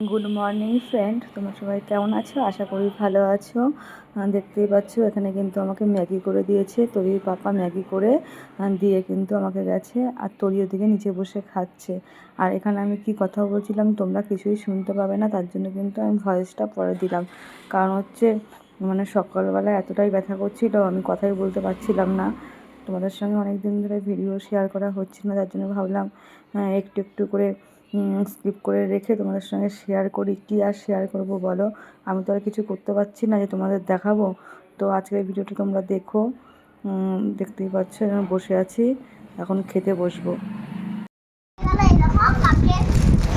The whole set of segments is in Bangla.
গুড মর্নিং ফ্রেন্ড তোমরা সবাই কেমন আছো? আশা করি ভালো আছো। দেখতেই পাচ্ছ, এখানে কিন্তু আমাকে ম্যাগি করে দিয়েছে। তরির পাপা ম্যাগি করে দিয়ে কিন্তু আমাকে গেছে আর তরি ওদিকে নিচে বসে খাচ্ছে। আর এখানে আমি কি কথা বলছিলাম, তোমরা কিছুই শুনতে পাবে না, তার জন্য কিন্তু আমি ভয়েসটা পরে দিলাম। কারণ হচ্ছে মানে সকালবেলা এতটাই ব্যথা করছিল, আমি কথাই বলতে পারছিলাম না। তোমাদের সঙ্গে অনেক দিন ধরে ভিডিও শেয়ার করা হচ্ছে না, তার জন্য ভাবলাম একটু একটু করে স্কিপ করে রেখে তোমাদের সঙ্গে শেয়ার করি। কি আর শেয়ার করব বলো? আমি তো আর কিছু করতে পারছি না যে তোমাদের দেখাবো। তো আজকের ভিডিওটা তোমরা দেখো। দেখতেই পাচ্ছ বসে আছি। এখন খেতে বসবো এখানে এই দেখো কালকে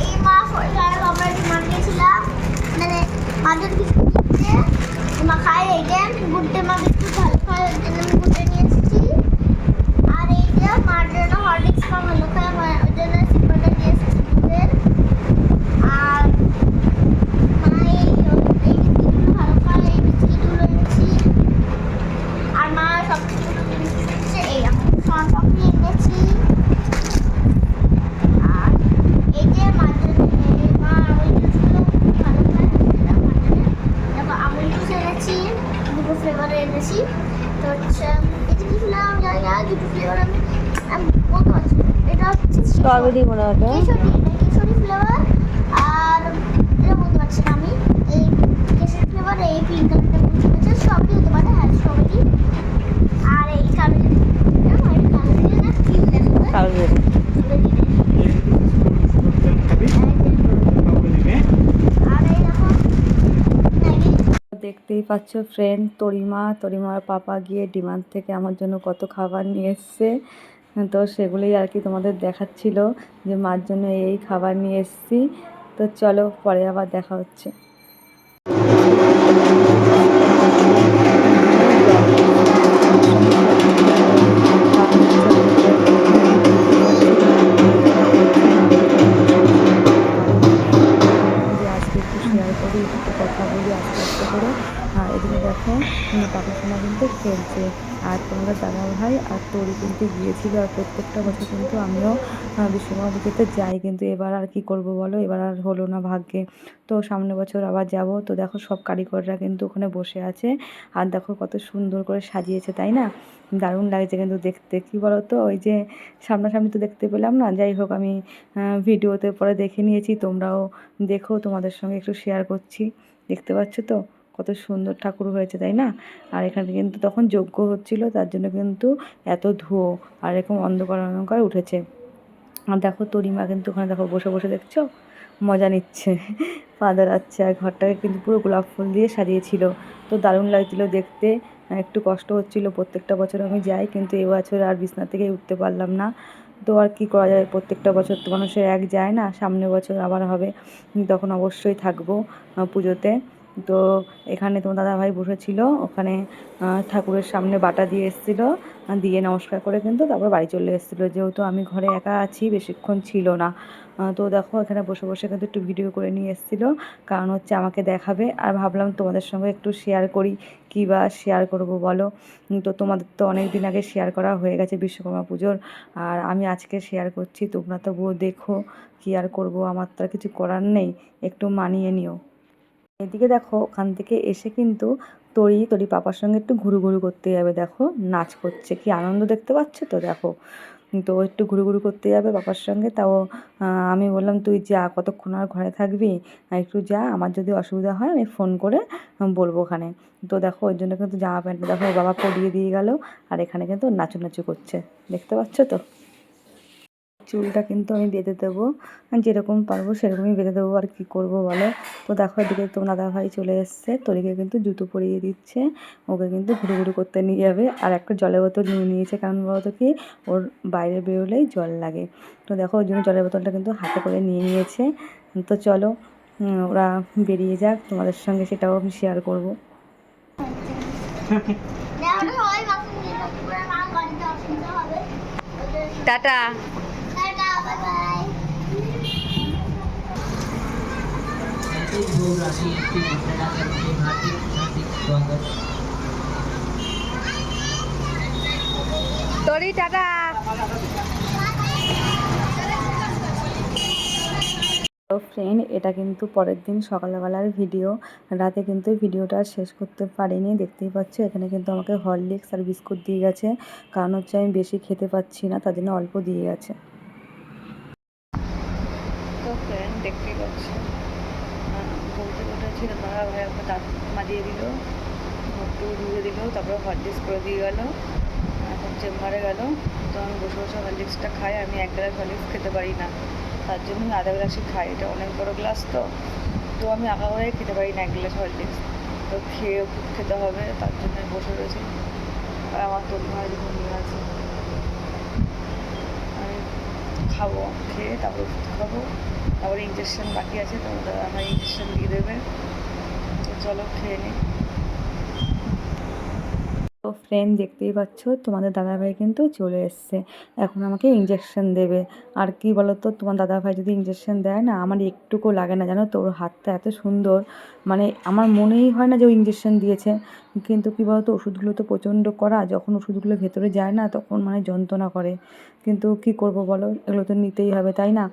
এই মাস ওইখানে আমরা ডিমান্ড গেছিলাম মানে মাদের বিস্কুট কিনতে মা খায় এই যে গুড্ডে মা বিস্কুট ভালো খায় ওই জন্য আমি গুড্ডে নিয়ে এসেছি আর এই যে মার জন্য হরলিক্স মা ভালো খায় মা ওই জন্য সিম্পলটা নিয়ে এসেছি দুধের আর মা এই এই বিস্কিটগুলো ভালো খায় এই বিস্কিটগুলো এনেছি আর মা সব কিছু কিনছে এই রকম সন পাপড়ি এনেছি আর এই যে মাঝে মা ওই জুসগুলো ভালো খায় সেটা মাঝে দেখো আমুল জুস এনেছি দুটো ফ্লেভারে এনেছি তো হচ্ছে এই যে কি ফ্লেভার আমি জানি না দুটো ফ্লেভার আমি আমি বলতে পারছি না। এটা হচ্ছে স্ট্রবেরি মনে হয় কেশরি ফ্লেভার আর এটা বলতে পারছি আমি। এই কেশরি ফ্লেভার এই পিঙ্ক কালারটা বলতে পারছি। সবই হতে পারে হ্যাঁ স্ট্রবেরি আর এই দেখতেই পাচ্ছ ফ্রেন্ড তরিমা। তরিমার পাপা গিয়ে ডিমান্ড থেকে আমার জন্য কত খাবার নিয়ে এসছে। তো সেগুলোই আর কি তোমাদের দেখাচ্ছিল যে মার জন্য এই খাবার নিয়ে এসছি। তো চলো পরে আবার দেখা হচ্ছে। আর তরি কিন্তু গিয়েছিল আর প্রত্যেকটা বছর কিন্তু আমিও বিশ্বকর্মা পুজোতে যাই। কিন্তু এবার আর কি করব বলো? এবার আর হলো না ভাগ্যে। তো সামনে বছর আবার যাব। তো দেখো সব কারিগররা কিন্তু ওখানে বসে আছে। আর দেখো কত সুন্দর করে সাজিয়েছে, তাই না? দারুণ লাগছে কিন্তু দেখতে। কি বলো তো ওই যে সামনাসামনি তো দেখতে পেলাম না? যাই হোক, আমি ভিডিওতে পরে দেখে নিয়েছি। তোমরাও দেখো, তোমাদের সঙ্গে একটু শেয়ার করছি। দেখতে পাচ্ছ তো? কত সুন্দর ঠাকুর হয়েছে, তাই না? আর এখানে কিন্তু তখন যজ্ঞ হচ্ছিল, তার জন্য কিন্তু এত ধুয়ো আর এরকম অন্ধকার অন্ধকার উঠেছে। আর দেখো তরিমা কিন্তু ওখানে দেখো বসে বসে দেখছ? মজা নিচ্ছে। পা দাঁড়াচ্ছে আর ঘরটাকে কিন্তু পুরো গোলাপ ফুল দিয়ে সাজিয়েছিল। তো দারুণ লাগছিল দেখতে। একটু কষ্ট হচ্ছিল, প্রত্যেকটা বছর আমি যাই, কিন্তু এবছর আর বিছনা থেকে উঠতে পারলাম না। তো আর কী করা যায়? প্রত্যেকটা বছর তো মানুষের এক যায় না, সামনের বছর আবার হবে। তখন অবশ্যই থাকব পুজোতে। তো এখানে তোমার দাদাভাই বসেছিল, ওখানে ঠাকুরের সামনে বাটা দিয়ে এসেছিল, দিয়ে নমস্কার করে কিন্তু তারপর বাড়ি চলে এসেছিল। যেহেতু আমি ঘরে একা আছি, বেশিক্ষণ ছিল না। তো দেখো এখানে বসে বসে কিন্তু একটু ভিডিও করে নিয়ে এসেছিল, কারণ হচ্ছে আমাকে দেখাবে। আর ভাবলাম তোমাদের সঙ্গে একটু শেয়ার করি, কী বা শেয়ার করব বলো? তো তোমাদের তো অনেক দিন আগে শেয়ার করা হয়ে গেছে বিশ্বকর্মা পুজোর, আর আমি আজকে শেয়ার করছি, তোমরা তবুও দেখো, কী আর করব? আমার তো আর কিছু করার নেই, একটু মানিয়ে নিও। এদিকে দেখো, ওখান থেকে এসে কিন্তু তরি তরি পাপার সঙ্গে একটু ঘুরু ঘুরু করতে যাবে, দেখো। নাচ করছে, কি আনন্দ দেখতে পাচ্ছ তো? দেখো। তো একটু ঘুরু ঘুরু করতে যাবে পাপার সঙ্গে, তাও আমি বললাম, তুই যা, কতক্ষণ আর ঘরে থাকবি? একটু যা, আমার যদি অসুবিধা হয়, আমি ফোন করে বলব ওখানে। তো দেখো ওই জন্য কিন্তু জামা প্যান্ট, দেখো বাবা পরিয়ে দিয়ে গেল, আর এখানে কিন্তু নাচু করছে। দেখতে পাচ্ছ তো? চুলটা কিন্তু আমি বেঁধে দেবো। যেরকম পারব সেরকমই বেঁধে দেবো। আর কি করব বলো? তো দেখো এদিকে তোমার দাদা ভাই চলে এসছে। তরিকে কিন্তু জুতো পরিয়ে দিচ্ছে। ওকে কিন্তু ঘুরে ঘুরু করতে নিয়ে যাবে। আর একটা জলের বোতল নিয়ে নিয়েছে। কারণ বলতো কি? ওর বাইরে বেরোলেই জল লাগে। তো দেখো ওই জন্য জলের বোতলটা কিন্তু হাতে করে নিয়ে নিয়েছে। তো চলো ওরা বেরিয়ে যাক। তোমাদের সঙ্গে সেটাও আমি শেয়ার করব। দেওয়াটা সবাই বাকি নিয়ে থাকবে মা গাড়িতে অসুবিধা হবে টাটা টাটা বাই বাই তরি টাটা। ফ্রেন্ড এটা কিন্তু পরের দিন সকালবেলার ভিডিও রাতে কিন্তু ভিডিওটা শেষ করতে পারিনি, দেখতেই পাচ্ছ, এখানে কিন্তু আমাকে হরলিক্স আর বিস্কুট দিয়ে গেছে। কারণ হচ্ছে আমি বেশি খেতে পাচ্ছি না, তার জন্য অল্প দিয়ে গেছে। দাদা ভাই আমাকে দাঁত মাজিয়ে দিল একটু ধুয়ে দিল তারপরে হরলিক্স করে দিয়ে গেল এখন চেম্বারে গেল তো আমি বসে বসে হরলিক্সটা খাই আমি এক গ্লাস হরলিক্স খেতে পারি না তার জন্য আধা গ্লাসই খাই এটা অনেক বড় গ্লাস তো তো আমি আগাগোড়াই খেতে পারি না এক গ্লাস হরলিক্স তো খেয়ে খেতে হবে তার জন্য বসে রয়েছি আর আমার তোর ভাই নিয়ে আছে আমি খাব খেয়ে তারপর খাব তারপরে ইঞ্জেকশন বাকি আছে, তো ভাই ইঞ্জেকশন দিয়ে দেবে। তো চলো খেয়ে নিই তো ফ্রেন্ড দেখতেই পাচ্ছ, তোমাদের দাদাভাই কিন্তু চলে এসছে। এখন আমাকে ইঞ্জেকশন দেবে। আর কি তো তোমার দাদাভাই যদি ইঞ্জেকশন দেয় না, আমার একটুকু লাগে না, জানো তো? ওর হাতটা এত সুন্দর। মানে আমার মনেই হয় না যে ও ইঞ্জেকশন দিয়েছে। কিন্তু কি বলতো ওষুধগুলো তো প্রচণ্ড করা যখন ওষুধগুলো ভেতরে যায় না তখন মানে যন্ত্রণা করে। কিন্তু কি করব বলো এগুলো তো নিতেই হবে তাই না?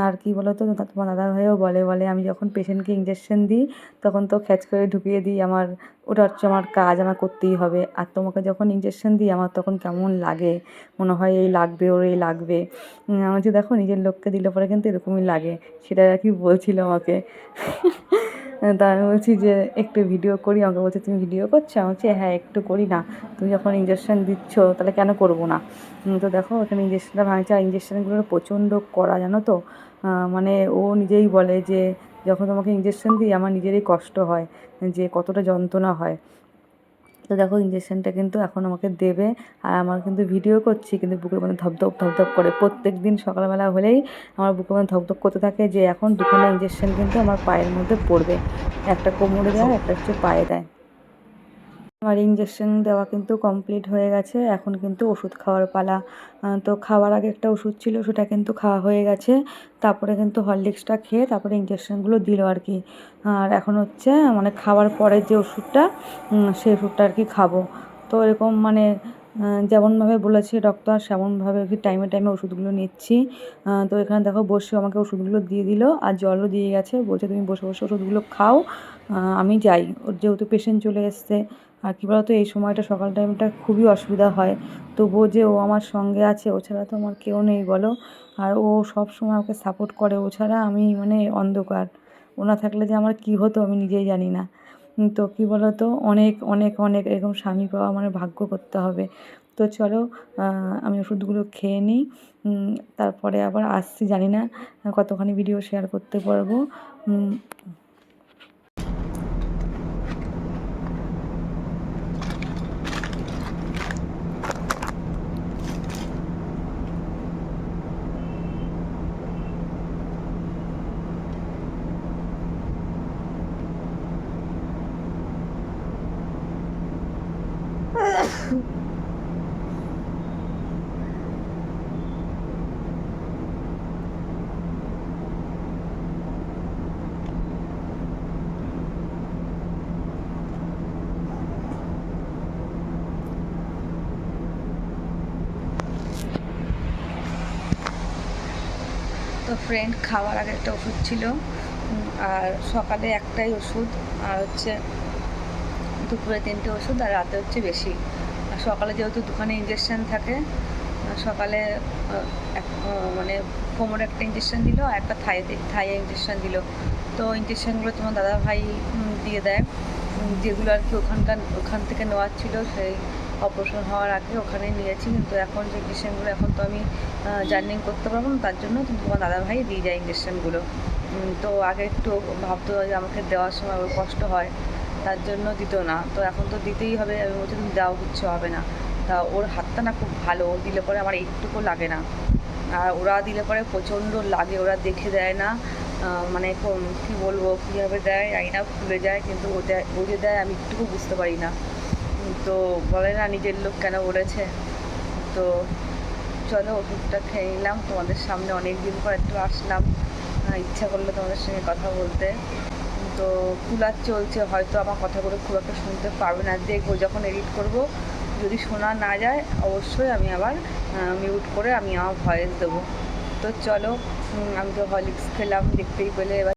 আর কি বলো তো তোমার দাদাভাইও বলে বলে আমি যখন পেশেন্টকে ইঞ্জেকশন দিই তখন তো খ্যাচ করে ঢুকিয়ে দিই আমার ওটা হচ্ছে আমার কাজ আমার করতেই হবে। আর তোমাকে যখন ইঞ্জেকশন দিই আমার তখন কেমন লাগে? মনে হয় এই লাগবে ওর এই লাগবে। উম, আমি বলছি দেখো নিজের লোককে দিলে পরে কিন্তু এরকমই লাগে। সেটা আর কি বলছিল আমাকে। তা আমি বলছি যে একটু ভিডিও করি। আমাকে বলছে, তুমি ভিডিও করছ? আমি বলছি হ্যাঁ একটু করি না। তুমি যখন ইঞ্জেকশান দিচ্ছ, তাহলে কেন করব না? তো দেখো, ওখানে ইঞ্জেকশানটা ভাঙছে। আর ইঞ্জেকশানগুলো প্রচণ্ড করা জানো তো? মানে ও নিজেই বলে যে, যখন তোমাকে ইঞ্জেকশান দিই, আমার নিজেরই কষ্ট হয়, যে কতটা যন্ত্রণা হয়। তো দেখো ইঞ্জেকশনটা কিন্তু এখন আমাকে দেবে। আর আমার কিন্তু ভিডিও করছি, কিন্তু বুকের মধ্যে ধপধপ ধপধপ করে। প্রত্যেক দিন সকালবেলা হলেই আমার বুকের মধ্যে ধপধপ করতে থাকে যে এখন দুখানা ইঞ্জেকশন কিন্তু আমার পায়ের মধ্যে পড়বে। একটা কোমরে দেয় একটা হচ্ছে পায়ে দেয়। আমার ইঞ্জেকশন দেওয়া কিন্তু কমপ্লিট হয়ে গেছে। এখন কিন্তু ওষুধ খাওয়ার পালা। তো খাওয়ার আগে একটা ওষুধ ছিল, সেটা কিন্তু খাওয়া হয়ে গেছে। তারপরে কিন্তু হরলিক্সটা খেয়ে তারপরে ইঞ্জেকশনগুলো দিল আর কি। আর এখন হচ্ছে মানে খাওয়ার পরে যে ওষুধটা সেই ওষুধটা আর কি খাব। তো এরকম মানে যেমনভাবে বলেছে ডক্টর সেমনভাবে কি টাইমে টাইমে ওষুধগুলো নিচ্ছি। তো এখানে দেখো বসে আমাকে ওষুধগুলো দিয়ে দিল, আর জলও দিয়ে গেছে। বলছে তুমি বসে বসে ওষুধগুলো খাও। আমি যাই। ওর যেহেতু পেশেন্ট চলে এসছে আর কী বলতো, এই সময়টা সকাল টাইমটা খুবই অসুবিধা হয়। তবুও যে ও আমার সঙ্গে আছে, ও ছাড়া তো আমার কেউ নেই, বলো। আর ও সব সময় আমাকে সাপোর্ট করে, ও ছাড়া আমি মানে অন্ধকার। ও না থাকলে যে আমার কী হতো আমি নিজেই জানি না। তো কী বলতো, অনেক অনেক অনেক এরকম স্বামী পাওয়া মানে ভাগ্য করতে হবে। তো চলো আমি ওষুধগুলো খেয়ে নিই। তারপরে আবার আসছি, জানি না কতখানি ভিডিও শেয়ার করতে পারব। তো ফ্রেন্ড খাওয়ার আগে একটা ওষুধ ছিল। আর সকালে একটাই ওষুধ, আর হচ্ছে দুপুরে তিনটে ওষুধ, আর রাতে হচ্ছে বেশি। আর সকালে যেহেতু দুখানে ইঞ্জেকশন থাকে সকালে মানে কোমরে একটা ইঞ্জেকশন দিল, আর একটা থাইতে থাইয়ে ইঞ্জেকশান দিল। তো ইঞ্জেকশনগুলো তোমার দাদা ভাই দিয়ে দেয়। যেগুলো আর কি ওখানকার, ওখান থেকে নেওয়ার ছিল, সেই অপারেশন হওয়ার আগে ওখানেই নিয়েছি, কিন্তু এখন যে ইঞ্জেকশনগুলো এখন তো আমি জার্নিং করতে পারব না, তার জন্য কিন্তু তোমার দাদা ভাই দিয়ে যায় ইঞ্জেকশনগুলো তো আগে একটু ভাবতো যে আমাকে দেওয়ার সময় ওর কষ্ট হয়, তার জন্য দিত না। তো এখন তো দিতেই হবে, আমি বলছি তুমি দাও, কিচ্ছু হবে না। তা ওর হাতটা না খুব ভালো দিলে পরে আমার একটুকু লাগে না। আর ওরা দিলে পরে প্রচণ্ড লাগে, ওরা দেখে দেয় না মানে কি বলব, কীভাবে দেয় আইনা খুলে যায়, কিন্তু ও দেয়, ও যে দেয়, আমি একটুকু বুঝতে পারি না। তো বলে না, নিজের লোক কেন বলেছে? তো চলো, ওষুধটা খেয়ে নিলাম। তোমাদের সামনে অনেক দিন পর একটু আসলাম। ইচ্ছা করল তোমাদের সঙ্গে কথা বলতে। তো কুলার চলছে, হয়তো আমার কথাগুলো খুব একটা শুনতে পারবে না। দেখব যখন এডিট করব। যদি শোনা না যায়, অবশ্যই আমি আবার মিউট করে আমি আমার ভয়েস দেবো। তো চলো আমি তো হলিক্স খেলাম, দেখতেই পেলে। এবার